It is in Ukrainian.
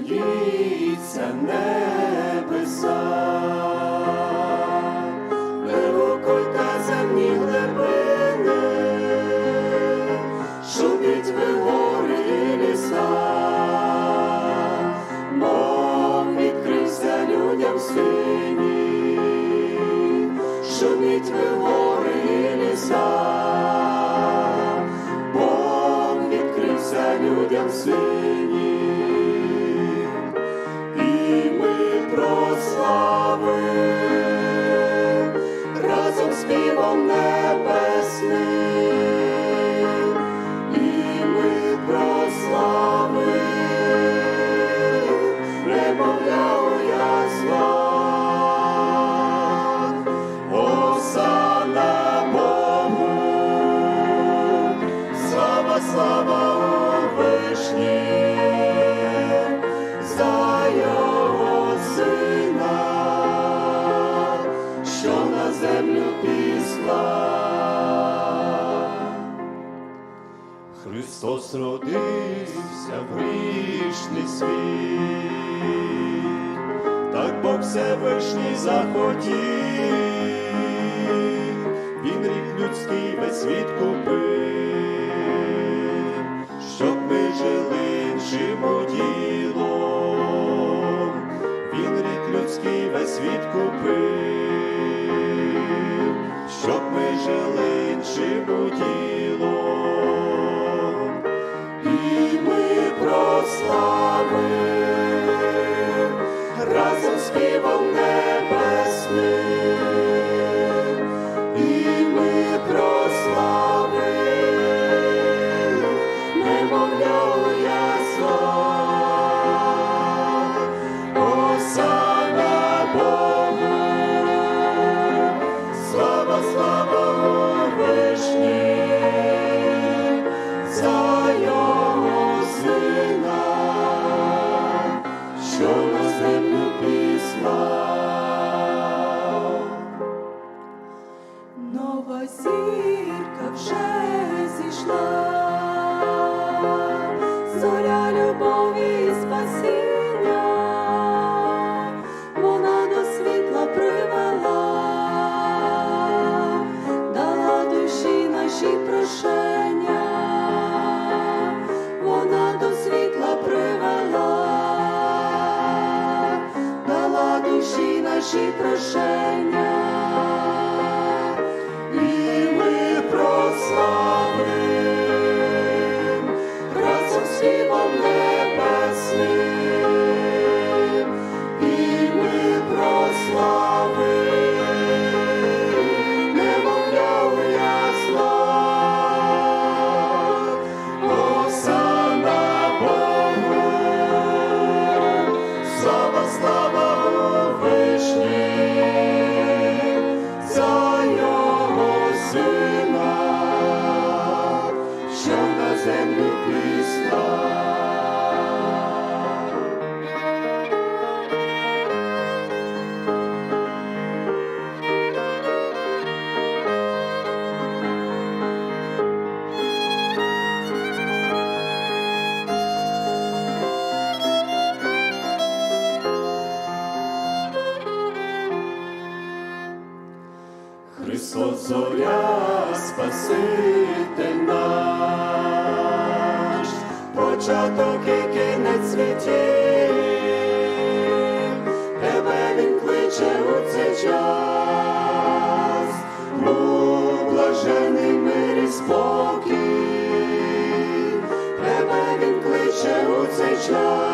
веселіться небеса, вигукуйте земні глибини, шуміть ви гори і ліса, Бог відкрився людям сині, шуміть ви гори і ліса, Бог відкрився людям сині, прославим разом співом небесним, Христос родився в грішний світ, так Бог Всевишній захотів, він рік людський весь світ купив, щоб ми жили іншим ділом, він рік людський весь світ купив, щоб ми жили іншим ділом, soul. Зірка вже зійшла, зоря любові і спасіння, вона до світла привела, дала душі наші прошення, вона до світла привела, дала душі наші прошення. Христос зоря, Спаситель наш, початок і кінець світів, тебе він кличе у цей час, у блажений мир і спокій, тебе він кличе у цей час,